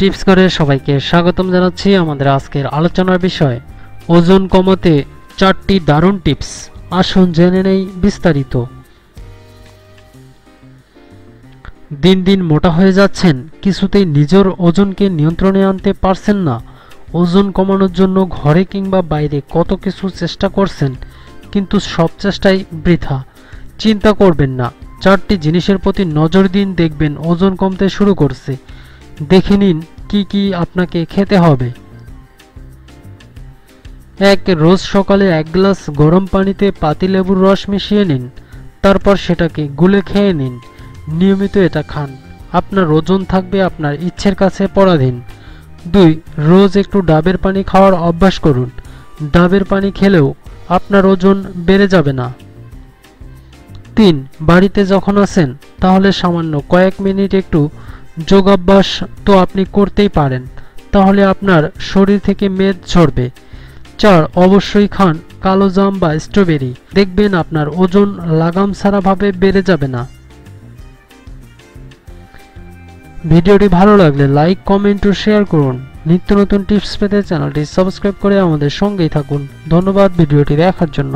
Tips করে সবাইকে স্বাগতম জানাচ্ছি আমাদের আজকের আলোচনার বিষয়, ওজন কমাতে চারটি দারুণ টিপস। আসুন জেনে নেই বিস্তারিত। দিন দিন মোটা হয়ে যাচ্ছেন, কিছুতেই নিজের ওজনকে নিয়ন্ত্রণে আনতে পারছেন না। ওজন কমানোর জন্য ঘরে কিংবা বাইরে কত কিছু চেষ্টা করছেন, কিন্তু সব চেষ্টাই বৃথা। চিন্তা করবেন না, চারটি জিনিসের প্রতি নজর দিন, দেখবেন ওজন কমতে শুরু করছে। দেখে নিন কি কি আপনাকে খেতে হবে। এক রোজ সকালে এক গ্লাস গরম পানিতে পাতিলেবুর রস মিশিয়ে নিন, তারপর সেটাকে গুলে খেয়ে নিন। নিয়মিত এটা খান। আপনার ওজন থাকবে আপনার ইচ্ছের কাছে পরাধীন। দুই, রোজ একটু ডাবের পানি খাওয়ার অভ্যাস করুন। ডাবের পানি খেলেও আপনার ওজন বেড়ে যাবে না। তিন, বাড়িতে যখন আছেন, তাহলে সামান্য কয়েক মিনিট একটু যোগাভ্যাস তো আপনি করতেই পারেন, তাহলে আপনার শরীর থেকে মেদ ঝরবে। চার, অবশ্যই খান কালো জাম বা স্ট্রবেরি। দেখবেন আপনার ওজন লাগাম ছাড়াভাবে বেড়ে যাবে না। ভিডিওটি ভালো লাগলে লাইক, কমেন্ট ও শেয়ার করুন। নিত্য নতুন টিপস পেতে চ্যানেলটি সাবস্ক্রাইব করে আমাদের সঙ্গেই থাকুন। ধন্যবাদ ভিডিওটি দেখার জন্য।